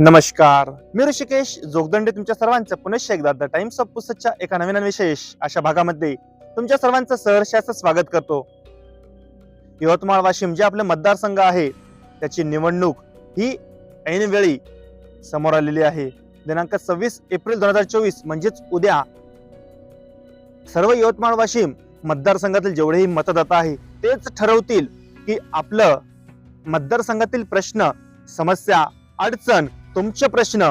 नमस्कार. मी ऋषिकेश जोगदंडे तुमच्या सर्वांचं पुनश्च एकदा द टाइम्स ऑफ पुसतच्या एका नवीन विशेष अशा भागामध्ये तुमच्या सर्वांचं सहर्ष स्वागत करतो. यवतमाळ वाशिम जे आपले मतदारसंघ आहे त्याची निवडणूक ही ऐनवेळी समोर आलेली आहे. दिनांक सव्वीस एप्रिल दोन हजार चोवीस म्हणजेच उद्या सर्व यवतमाळ वाशिम मतदारसंघातील जेवढेही मतदाता आहे तेच ठरवतील की आपलं मतदारसंघातील प्रश्न समस्या अडचण तुमचे प्रश्न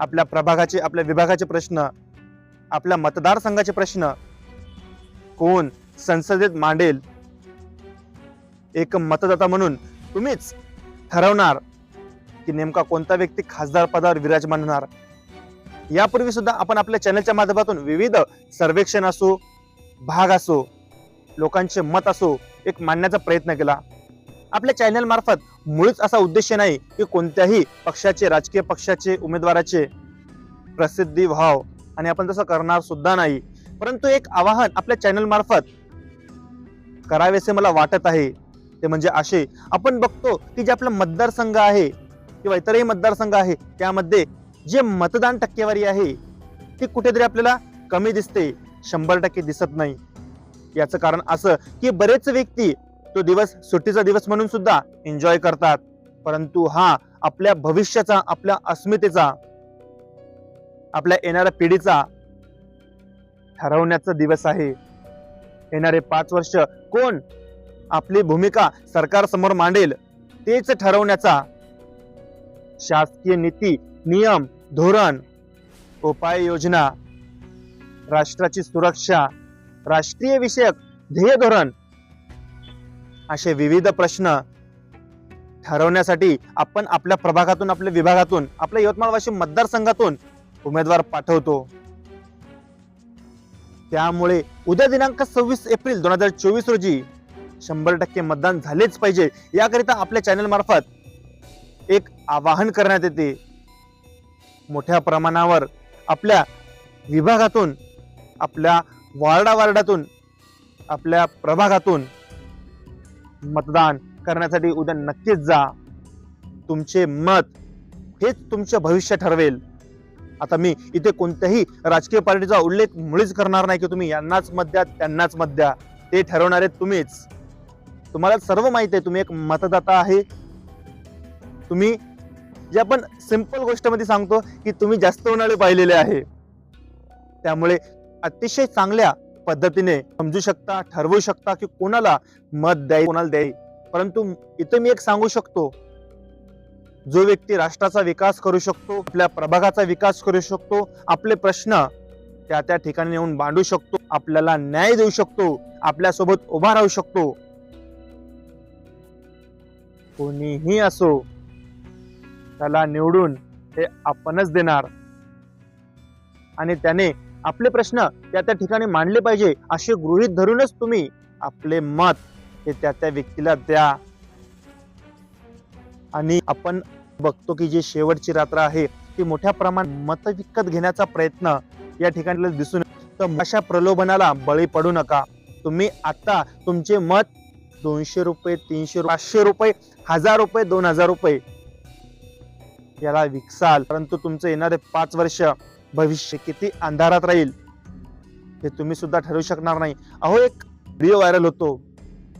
आपल्या प्रभागाचे आपल्या विभागाचे प्रश्न आपल्या मतदारसंघाचे प्रश्न कोण संसदेत मांडेल? एक मतदाता म्हणून तुम्हीच ठरवणार की नेमका कोणता व्यक्ती खासदार पदावर विराजमान होणार. यापूर्वी सुद्धा आपण आपल्या चॅनलच्या माध्यमातून विविध सर्वेक्षण असो भाग असो लोकांचे मत असो एक मांडण्याचा प्रयत्न केला. आपल्या चॅनल मार्फत मुळीच असा उद्देश नाही की कोणत्याही पक्षाचे राजकीय पक्षाचे उमेदवाराचे प्रसिद्धी व्हाव. आणि आपण तसं करणार सुद्धा नाही. परंतु एक आवाहन आपल्या चॅनल मार्फत करावेसे मला वाटत आहे. ते म्हणजे असे. आपण बघतो की जे आपला मतदारसंघ आहे किंवा इतरही मतदारसंघ आहे त्यामध्ये जे मतदान टक्केवारी आहे ती कुठेतरी आपल्याला कमी दिसते. शंभर टक्के दिसत नाही. याचं कारण असं की बरेच व्यक्ती तो दिवस सुट्टीचा दिवस म्हणून सुद्धा एन्जॉय करतात. परंतु हा आपल्या भविष्याचा आपल्या अस्मितेचा आपल्या येणाऱ्या पिढीचा ठरवण्याचा दिवस आहे. येणारे पाच वर्ष कोण आपली भूमिका सरकार समोर मांडेल तेच ठरवण्याचा शासकीय नीती नियम धोरण उपाययोजना राष्ट्राची सुरक्षा राष्ट्रीय विषयक ध्येय धोरण असे विविध प्रश्न ठरवण्यासाठी आपण आपल्या प्रभागातून आपल्या विभागातून आपल्या यवतमाळ वाशिम मतदारसंघातून उमेदवार पाठवतो. त्यामुळे उद्या दिनांक सव्वीस एप्रिल दोन हजार चोवीस रोजी शंभर टक्के मतदान झालेच पाहिजे. याकरिता आपल्या चॅनल मार्फत एक आवाहन करण्यात येते. मोठ्या प्रमाणावर आपल्या विभागातून आपल्या वार्डा वार्डातून आपल्या प्रभागातून मतदान करण्यासाठी उद्या नक्कीच जा. तुमचे मत हेच तुमचे भविष्य ठरवेल. आता मी इथे कोणत्याही राजकीय पार्टीचा उल्लेख मुळीच करणार नाही की तुम्ही यांनाच मत द्या त्यांनाच मत द्या. ते ठरवणारे तुम्हीच. तुम्हाला सर्व माहिती आहे तुम्ही एक मतदाता आहे. तुम्ही जे आपण सिंपल गोष्टमध्ये सांगतो की तुम्ही जास्त उन्हाळे पाहिलेले आहे. त्यामुळे अतिशय चांगल्या पद्धतीने समजू शकता ठरवू शकता की कोणाला मत द्याय कोणाला द्याय. परंतु इथं मी एक सांगू शकतो. जो व्यक्ती राष्ट्राचा विकास करू शकतो आपल्या प्रभागाचा विकास करू शकतो आपले प्रश्न त्या त्या ठिकाणी येऊन मांडू शकतो आपल्याला न्याय देऊ शकतो आपल्यासोबत उभा राहू शकतो. कोणीही असो त्याला निवडून हे आपणच देणार. आणि त्याने आपले प्रश्न त्या त्या ठिकाणी मांडले पाहिजे असे गृहीत धरूनच तुम्ही आपले मत हे त्या त्या व्यक्तीला द्या. आणि आपण बघतो की जी शेवटची रात्र आहे ती मोठ्या प्रमाणात मत विकत घेण्याचा प्रयत्न या ठिकाणी दिसून तर अशा प्रलोभनाला बळी पडू नका. तुम्ही आता तुमचे मत दोनशे रुपये तीनशे रुपये पाचशे रुपये हजार रुपये दोन हजार रुपये याला विकसाल. परंतु तुमचं येणारे पाच वर्ष भविष्य किती अंधारात राहील हे तुम्ही सुद्धा ठरवू शकणार नाही. अहो एक व्हिडिओ व्हायरल होतो.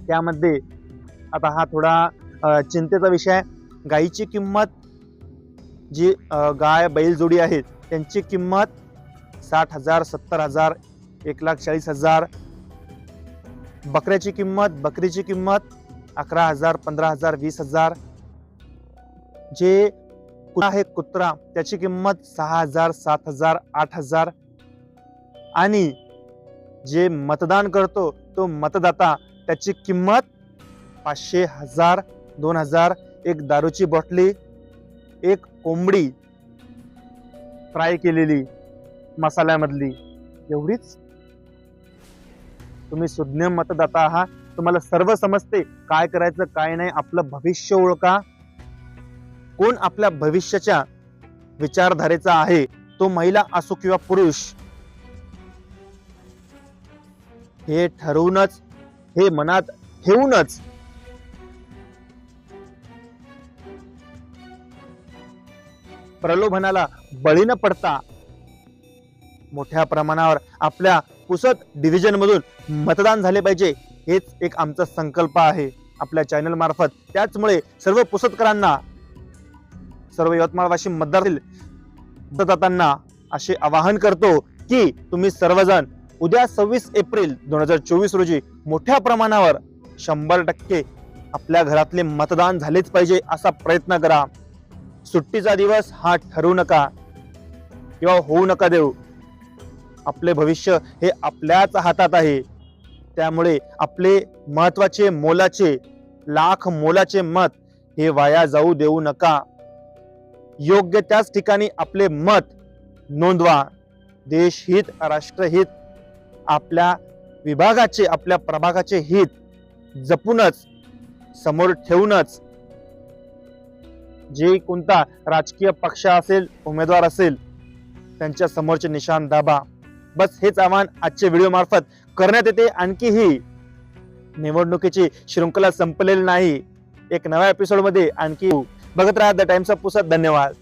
त्यामध्ये आता हा थोडा चिंतेचा विषय आहे. गाईची किंमत जी गाय बैल जोडी आहेत त्यांची किंमत साठ हजार सत्तर हजार एक लाख चाळीस हजार. बकऱ्याची किंमत बकरीची किंमत अकरा हजार पंधरा हजार वीस हजार. जे आहे कुत्रा? त्याची किंमत सहा हजार सात हजार आठ हजार. आणि जे मतदान करतो तो मतदाता त्याची किंमत पाचशे हजार दोन हजार एक दारूची बॉटली एक कोंबडी फ्राय केलेली मसाल्यामधली. एवढीच? तुम्ही सुज्ञ मतदाता आहात. तुम्हाला सर्व समजते काय करायचं काय नाही. आपलं भविष्य ओळखा. कोण आपल्या भविष्याच्या विचारधारेचा आहे? तो महिला असो किंवा पुरुष हे ठरवूनच हे मनात ठेवूनच प्रलोभनाला बळी न पडता मोठ्या प्रमाणावर आपल्या पुसत डिव्हिजन मधून मतदान झाले पाहिजे हेच एक आमचा संकल्प आहे. आपल्या चॅनल मार्फत त्याचमुळे सर्व पुसतकरांना सर्व यवतमाळ वाशिम मतदारातील मतदातांना असे आवाहन करतो की तुम्ही सर्वजण उद्या सव्वीस एप्रिल दोन हजार चोवीस रोजी मोठ्या प्रमाणावर शंभर टक्के आपल्या घरातले मतदान झालेच पाहिजे असा प्रयत्न करा. सुट्टीचा दिवस हा ठरवू नका किंवा होऊ नका देऊ. आपले भविष्य हे आपल्याच हातात आहे. त्यामुळे आपले महत्त्वाचे मोलाचे लाख मोलाचे मत हे वाया जाऊ देऊ नका. योग्य त्याच ठिकाणी आपले मत नोंदवा. देशहित राष्ट्रहित आपल्या विभागाचे आपल्या प्रभागाचे हित जपूनच समोर ठेवूनच. जे कोणता राजकीय पक्ष असेल उमेदवार असेल त्यांच्या समोरचे निशाण दाबा. बस हेच आव्हान आजच्या व्हिडिओ मार्फत करण्यात येते. आणखीही निवडणुकीची शृंखला संपलेली नाही. एक नव्या एपिसोडमध्ये आणखी बघत राहा द टाइम्स ऑफ पुसद धन्यवाद.